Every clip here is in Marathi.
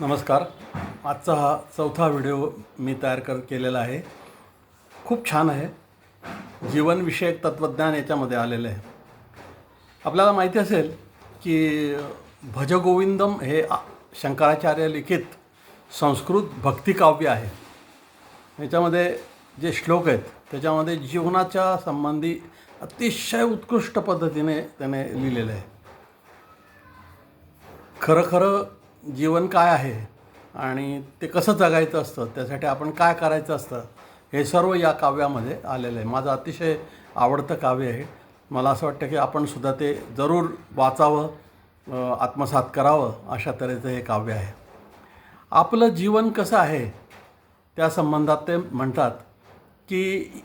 नमस्कार. आजचा हा चौथा व्हिडिओ मी तयार कर केलेला आहे. खूप छान आहे. जीवनविषयक तत्त्वज्ञान याच्यामध्ये आलेलं आहे. आपल्याला माहिती असेल की भजगोविंदम हे शंकराचार्य लिखित संस्कृत भक्तिकाव्य आहे. याच्यामध्ये जे श्लोक आहेत त्याच्यामध्ये जीवनाच्या संबंधी अतिशय उत्कृष्ट पद्धतीने त्याने लिहिलेलं आहे. खरं खरं जीवन काय आहे आणि ते कसं जगायचं असतं त्यासाठी आपण काय करायचं असतं हे सर्व या काव्यामध्ये आलेलं आहे. माझं अतिशय आवडतं काव्य आहे. मला असं वाटतं की आपण सुद्धा ते जरूर वाचावं आत्मसात करावं अशा तऱ्हेचं हे काव्य आहे. आपलं जीवन कसं आहे त्या संबंधात ते म्हणतात की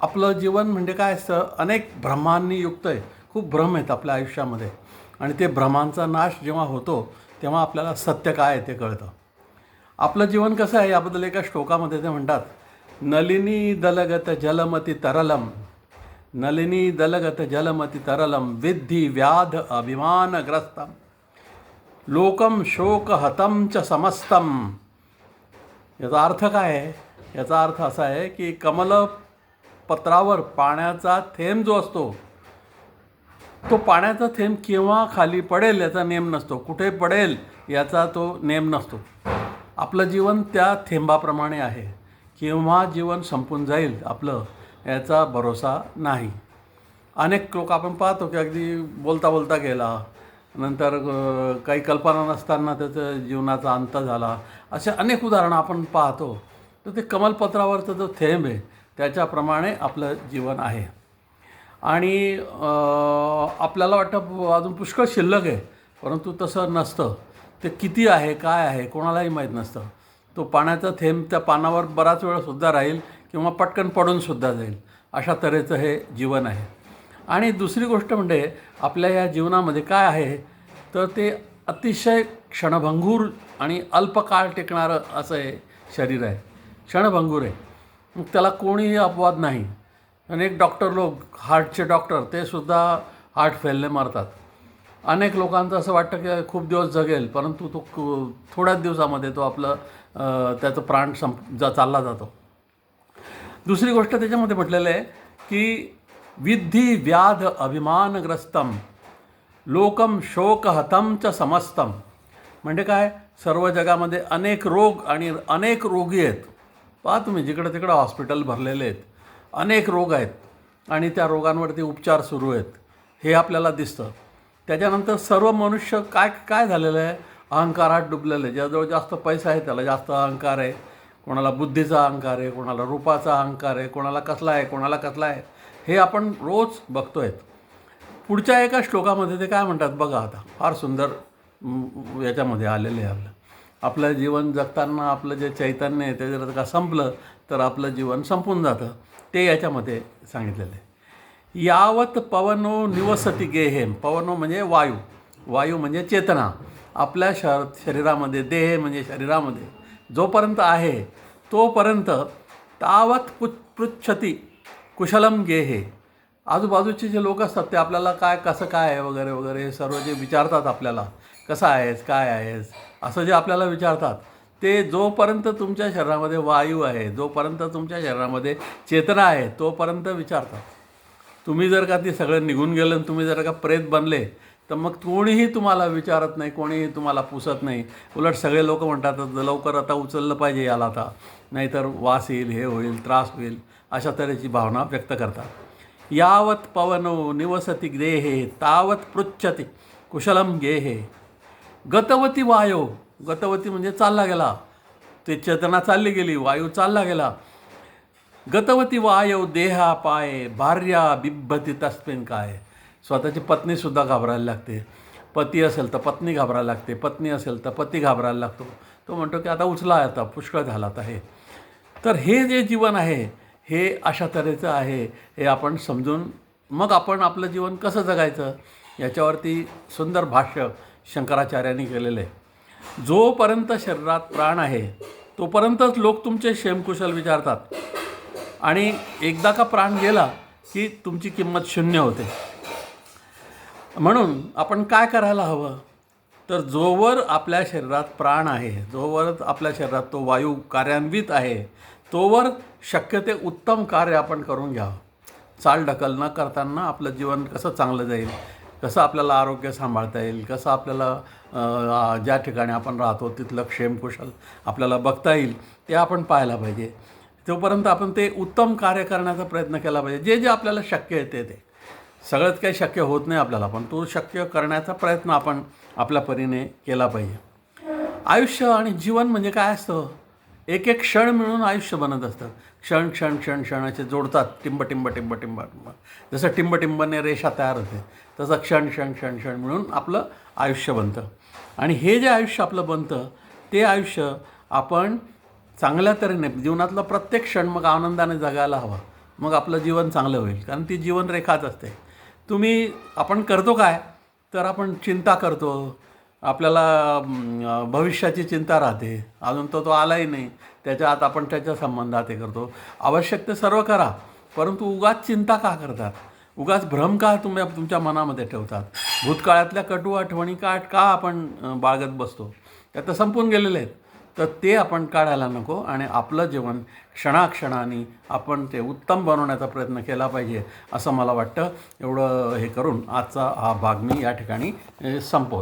आपलं जीवन म्हणजे काय असतं अनेक भ्रमांनी युक्त आहे. खूप भ्रम आहेत आपल्या आयुष्यामध्ये. आणि ते भ्रमांचा नाश जेव्हा होतो तेव्हा आपल्याला सत्य काय आहे ते कळतं. आपलं जीवन कसं आहे याबद्दल एका श्लोकामध्ये ते म्हणतात नलिनी दलगत जलमती तरलम नलिनी दलगत जलमती तरलम विद्धी व्याध अभिमानग्रस्तम लोकम शोक हतम च समस्तम. याचा अर्थ काय आहे? याचा अर्थ असा आहे की कमल पत्रावर पाण्याचा थेंब जो असतो तो पाण्याचा थेंब केव्हा खाली पडेल याचा नेम नसतो. कुठे पडेल याचा तो नेम नसतो. आपलं जीवन त्या थेंबाप्रमाणे आहे. केव्हा जीवन संपून जाईल आपलं याचा भरोसा नाही. अनेक लोक आपण पाहतो की अगदी बोलता बोलता गेला नंतर काही कल्पना नसताना त्याचं जीवनाचा अंत झाला. असे अनेक उदाहरणं आपण पाहतो. तर ते कमलपत्रावरचा जो थेंब आहे त्याच्याप्रमाणे आपलं जीवन आहे. आणि आपल्याला वाटतं अजून पुष्कळ शिल्लक आहे परंतु तसं नसतं. ते किती आहे काय आहे कोणालाही माहीत नसतं. तो पाण्याचा थेंब त्या पानावर बराच वेळसुद्धा राहील किंवा पटकन पडूनसुद्धा जाईल अशा तऱ्हेचं हे जीवन आहे. आणि दुसरी गोष्ट म्हणजे आपल्या या जीवनामध्ये काय आहे तर ते अतिशय क्षणभंगूर आणि अल्पकाळ टिकणारं असं हे शरीर आहे. क्षणभंगूर आहे. मग त्याला कोणीही अपवाद नाही. अनेक डॉक्टर लोक हार्टचे डॉक्टर ते सुद्धा हार्ट फेलने मारतात. अनेक लोकांचं असं वाटतं की खूप दिवस जगेल परंतु तो थोड्याच दिवसामध्ये तो आपलं त्याचं प्राण संप जा चालला जातो. दुसरी गोष्ट त्याच्यामध्ये म्हटलेलं आहे की विद्धी व्याध अभिमानग्रस्तम लोकम शोकहतम च समस्तम म्हणजे काय? सर्व जगामध्ये अनेक रोग आणि अनेक रोगी आहेत. पहा तुम्ही जिकडं तिकडं हॉस्पिटल भरलेले आहेत. अनेक रोग आहेत आणि त्या रोगांवरती उपचार सुरू आहेत. हे आपल्याला दिसतं. त्याच्यानंतर सर्व मनुष्य काय काय झालेलं आहे? अहंकारात डुबलेलं आहे. ज्याजवळ जास्त पैसा आहे त्याला जास्त अहंकार आहे. कोणाला बुद्धीचा अहंकार आहे कोणाला रूपाचा अहंकार आहे कोणाला कसला आहे कोणाला कसला आहे हे आपण रोज बघतो आहेत पुढच्या एका श्लोकामध्ये ते काय म्हणतात बघा आता. फार सुंदर याच्यामध्ये आलेले आहे आपलं. आपलं जीवन जगताना आपलं जे चैतन्य आहे ते जर का संपलं तर आपलं जीवन संपून जातं. ते याच्यामध्ये सांगितलेलं आहे. यावत पवनो निवसती गेहेम. पवनो म्हणजे वायू. वायू म्हणजे चेतना. आपल्या शर शरीरामध्ये देह म्हणजे शरीरामध्ये जोपर्यंत आहे तोपर्यंत तावत पु पृच्छती कुशलम गेहे. आजूबाजूचे जे लोक असतात ते आपल्याला काय कसं काय आहे वगैरे वगैरे हे सर्व जे विचारतात आपल्याला कसं आहेस काय आहेस असं जे आपल्याला विचारतात ते जोपर्यंत तुमच्या शरीरामध्ये वायू आहे जोपर्यंत तुमच्या शरीरामध्ये चेतना आहे तोपर्यंत विचारतात. तुम्ही जर का ते सगळं निघून गेलं आणि तुम्ही जर का प्रेत बनले तर मग कोणीही तुम्हाला विचारत नाही कोणीही तुम्हाला पुसत नाही. उलट सगळे लोक म्हणतात लवकर आता उचललं पाहिजे याला आता. नाहीतर वास येईल हे होईल त्रास होईल अशा तऱ्हेची भावना व्यक्त करतात. यावत पवनो निवसती देहे तावत पृच्छती कुशलम गेहे। गतवती वायो गतवती म्हणजे चालला गेला. ते चेतना चालली गेली वायू चालला गेला. गतवती वायव देहा पाय भार्या बिब्बती तस्मिन काय. स्वतःची पत्नीसुद्धा घाबरायला लागते. पती असेल तर पत्नी घाबरायला लागते पत्नी असेल तर पती घाबरायला लागतो. तो म्हणतो की आता उचला आता पुष्कळ झाला आहे हे. तर हे जे जीवन आहे हे अशा तऱ्हेचं आहे हे आपण समजून मग आपण आपलं जीवन कसं जगायचं? याच्यावरती सुंदर भाष्य शंकराचार्यांनी केलेलं आहे. जोपर्यंत शरीरात प्राण आहे तोपर्यंतच लोक तुमचे क्षेमकुशल विचारतात. आणि एकदा का प्राण गेला की तुमची किंमत शून्य होते. म्हणून आपण काय करायला हवं? तर जोवर आपल्या शरीरात प्राण आहे जोवर आपल्या शरीरात तो वायू कार्यान्वित आहे तोवर शक्य ते उत्तम कार्य आपण करून घ्यावं. चाल ढकल न करताना आपलं जीवन कसं चांगलं जाईल कसं आपल्याला आरोग्य सांभाळता येईल कसं आपल्याला ज्या ठिकाणी आपण राहतो तिथलं क्षेमकुशल आपल्याला बघता येईल ते आपण पाहायला पाहिजे. तोपर्यंत आपण ते उत्तम कार्य करण्याचा प्रयत्न केला पाहिजे. जे जे आपल्याला शक्य आहे ते ते. सगळंच काही शक्य होत नाही आपल्याला पण तो शक्य करण्याचा प्रयत्न आपण आपल्या परीने केला पाहिजे. आयुष्य आणि जीवन म्हणजे काय असतं? एक एक क्षण मिळून आयुष्य बनत असतं. क्षण क्षण क्षण क्षण असे जोडतात टिंब टिंब टिंब टिंब टिंब. जसं टिंब टिंबने रेषा तयार होते तसं क्षण क्षण क्षण क्षण म्हणून आपलं आयुष्य बनतं. आणि हे जे आयुष्य आपलं बनतं ते आयुष्य आपण चांगल्या तऱ्हेने जीवनातला प्रत्येक क्षण मग आनंदाने जगायला हवा. मग आपलं जीवन चांगलं होईल. कारण ती जीवनरेखाच असते. तुम्ही आपण करतो काय? तर आपण चिंता करतो. आपल्याला भविष्याची चिंता राहते. अजून तो तो आलाही नाही. त्याच्या आत आपण त्याच्या संबंधात हे करतो. आवश्यक ते सर्व करा. परंतु उगाच चिंता का करतात? उगाच भ्रम का तुम्ही तुमच्या मनामध्ये ठेवतात. भूतकाळातल्या कटू आठवणी का का आपण बाळगत बसतो? त्या तर संपून गेलेले आहेत. तर ते आपण काढायला नको आणि आपलं जीवन क्षणाक्षणाने आपण ते उत्तम बनवण्याचा प्रयत्न केला पाहिजे असं मला वाटतं. एवढं हे करून आजचा हा भाग मी या ठिकाणी संपवतो.